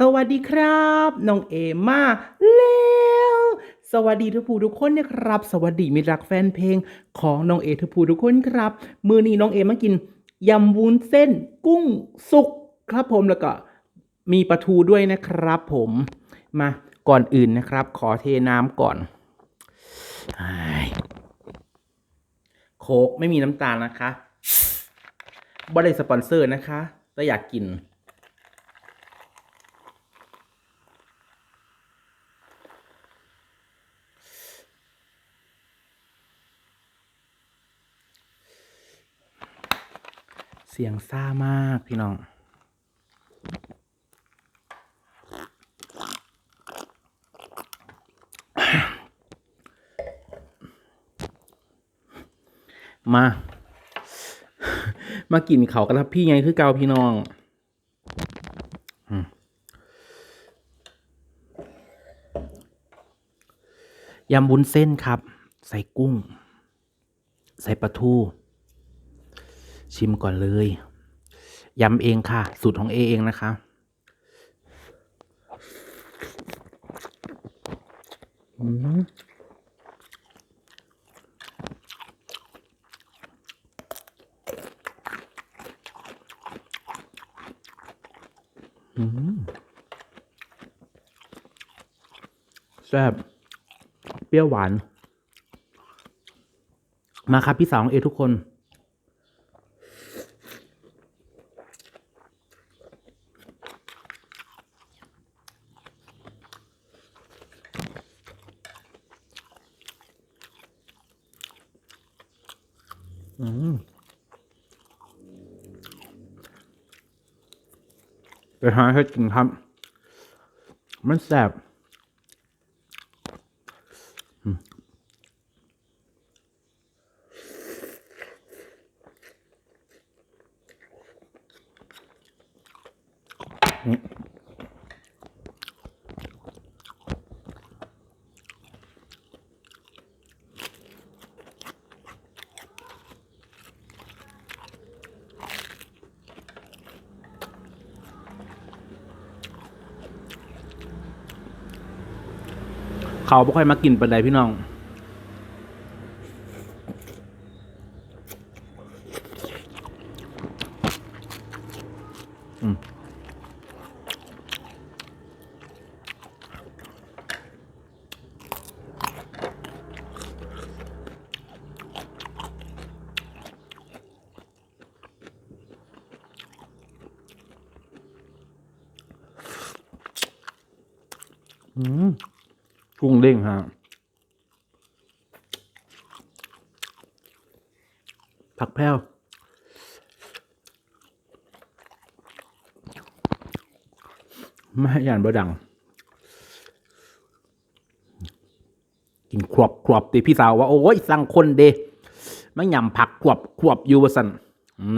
สวัสดีครับน้องเอมาแล้วสวัสดีทุกผู้ทุกคนนะครับ สวัสดีมิตรรักแฟนเพลงของน้องเอทุกผู้ทุกคนครับ มือนี้น้องเอมากินยำวุ้นเส้น กุ้งสุกครับผมแล้วก็มีปลาทูด้วยนะครับ ผมมาก่อนอื่นนะครับ ขอเทน้ำก่อนโคกไม่มีน้ำตาลนะคะบ่ได้สปอนเซอร์นะคะแต่อยากกิน เสียงซ่ามากพี่น้อง มา มากินเขากันครับพี่ไงคือเกาพี่น้องยำบุ้นเส้นครับ ใส่กุ้ง ใส่ปลาทู ชิมก่อนเลยยำเองค่ะ สูตรของเอเองนะคะอืมอืมแซ่บเปรี้ยวหวาน มาครับพี่สาวของเอทุกคน อืม ไปหาให้กินครับ มันแสบ เขาไม่ค่อยมากินปันใดพี่น้อง อืม อืม กุ้งเด้งฮะผักแพรวไม่ให้ยานบดัง กินขวบขวบตีพี่สาวว่า โอ้ยสั่งคนเดไม่ยำผักขวบขวบอยู่ว่าสัน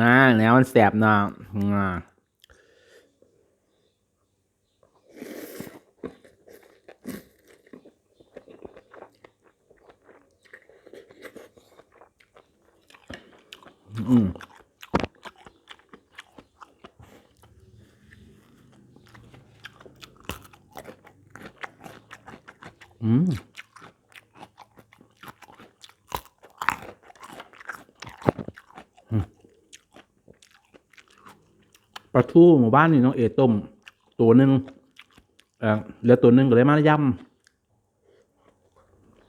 นะแล้วมันแสบนะ อืมอืมอืมปลาทูหมู่บ้านนี่น้องเอต้ม ตัวหนึ่งเออเหลือตัวหนึ่งก็เลยมาย่ำ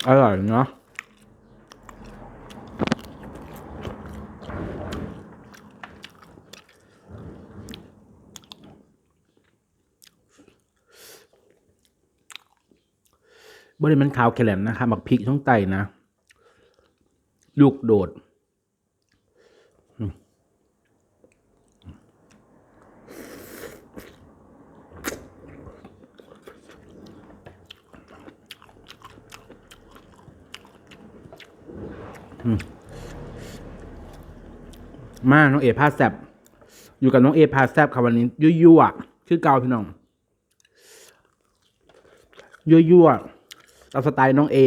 อร่อยเนาะ บริมันขาวแคลมนะคะหมักพริกช่องไตนะ ลูกโดดมาน้องเอพาแซบอยู่กับน้องเอพาแซบค่ะวันนี้ยั่วๆคือเกาพี่น้องยั่วๆามสไตล์น้องเอ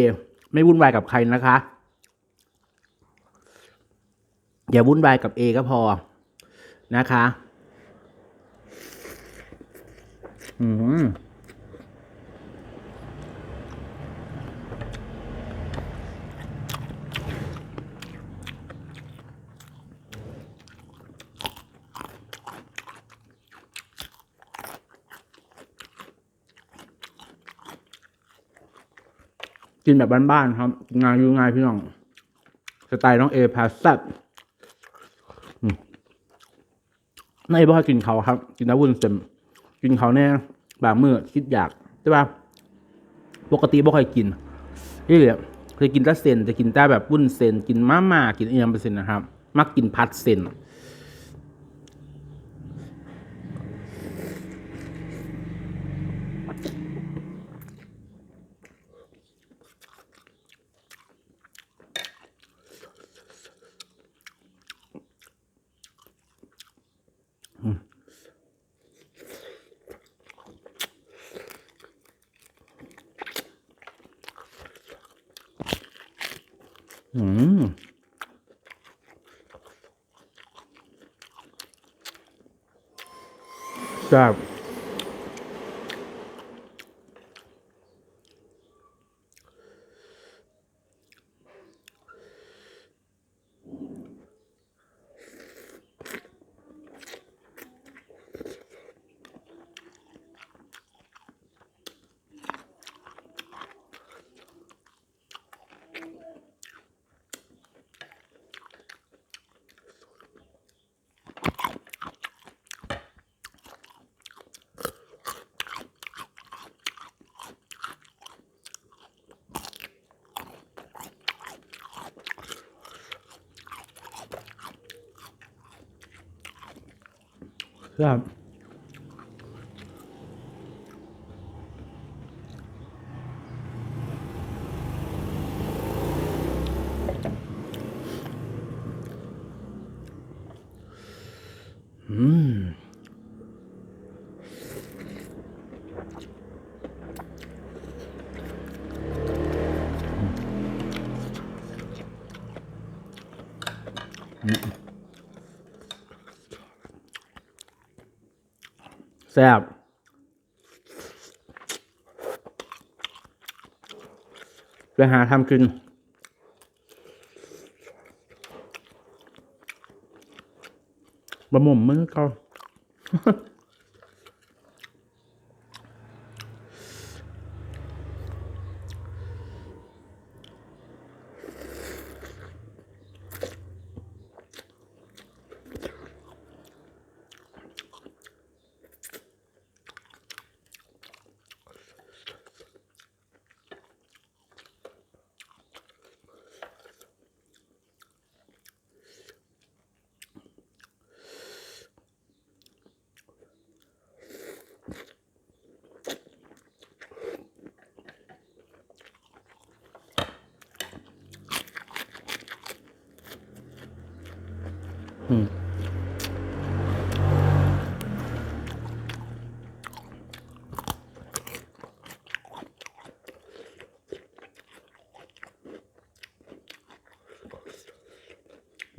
ไม่วุ่นวายกับใครนะคะ อย่าวุ่นวายกับเอก็พอนะคะ อืม กินแบบบ้านๆครับ งานอยู่ง่ายพี่น้อง สไตล์น้องเอพาแซ่บอืมน้องเอบอกให้กินเขาครับ กินน้ำวุ้นเส้นกินเขาแน่บางมื้อคิดอยากใช่ป่ะปกติบ่ค่อยกินนี่เลยเคยกินแต่เส้นจะกินแต่แบบวุ้นเส้นกินมาม่ากินเอียมเปอร์เซ็นต์นะครับ มักกินพัดเส้น อืมแซ่บ แซ่บอืมแซ่บไปหาทำกินบะหม่มมือเขา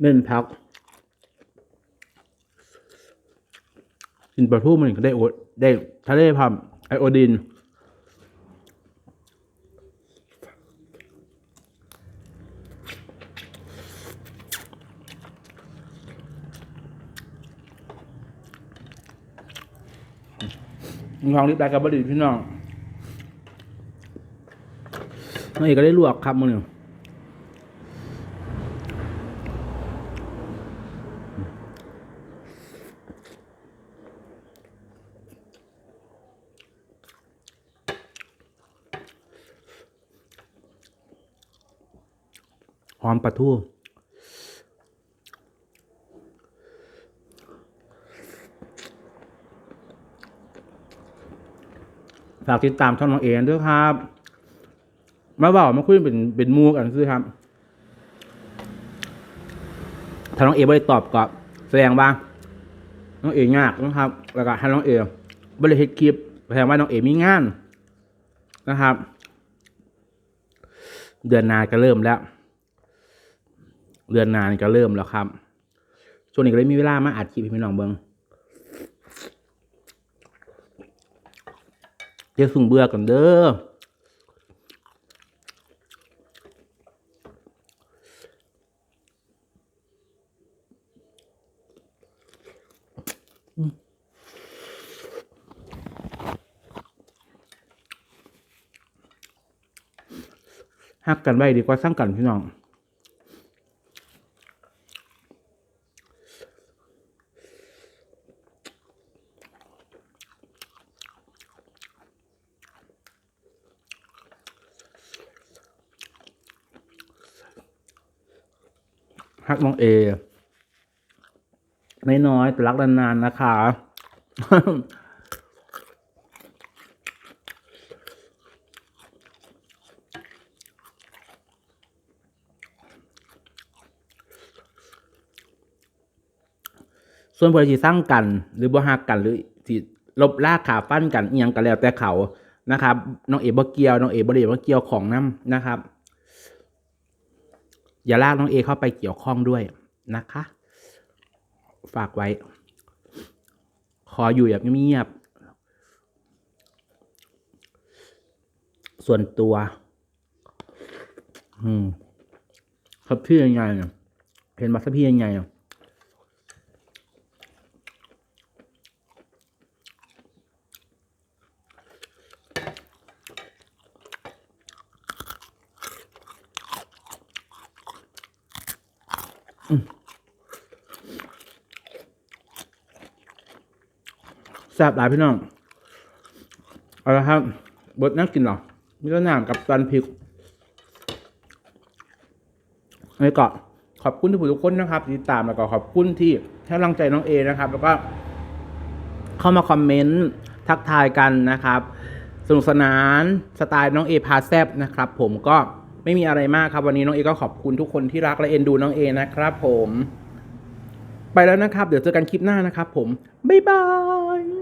เล่นพักกินปลาทูมันก็ได้โอดได้ทะเลพัมไอโอดินลองรีบได้กับบดีพี่น้องน้องเอกก็ได้ลวกครับมือหนึ่ง หอมปลาทูฝากติดตามช่องน้องเอ็นด้วยครับ มาบอกมาคุยเป็นเป็นมูกันซื้อครับ ถ้าน้องเอไม่ได้ตอบก็แสดงว่าน้องเอยากนะครับ แล้วก็ให้น้องเอไม่ได้เฮ็ดคลิปแสดงว่าน้องเอมีงานนะครับ เดือนหนาก็เริ่มแล้ว เดือนนานก็เริ่มแล้วครับ ช่วงนี้ก็เลยมีเวลามาอัดคลิปให้พี่น้องเบิงเดี๋ยวสุ่งเบื่อกันเด้อหักกันไว้ดีกว่าสร้างกันพี่น้อง ฮักน้องเอ ไม่น้อยแต่รักนานๆนะคะส่วนผู้ใดที่สร้างกัน หรือบ่ฮักกันหรือที่ลบลากขาฟันกันอียังก็แล้วแต่เขานะครับน้องเอบ่เกียวน้องเอบ่ได้ว่เกียวของน้ำนะครับ อย่าลากน้องเอเข้าไปเกี่ยวข้องด้วยนะคะ ฝากไว้ ขออยู่แบบเงียบๆส่วนตัว อืมครับพี่ยังไงเนี่ยเห็นมาสักพี่ยังไงเนี่ย แซ่บหลายพี่น้อง เอาละครับ บดนั่งกินหรอมีต้นน้ำกับตันพริกอันนี้ก็ขอบคุณทุกผู้ทุกคนนะครับที่ติดตามแล้วก็ขอบคุณที่ให้กำลังใจน้องเอนะครับ แล้วก็เข้ามาคอมเมนต์ทักทายกันนะครับสนุกสนานสไตล์น้องเอพาแซบนะครับ ผมก็ ไม่มีอะไรมากครับวันนี้น้องเอก็ขอบคุณทุกคนที่รักและเอ็นดูน้องเอนะครับผม ไปแล้วนะครับ เดี๋ยวเจอกันคลิปหน้านะครับผม บ๊ายบาย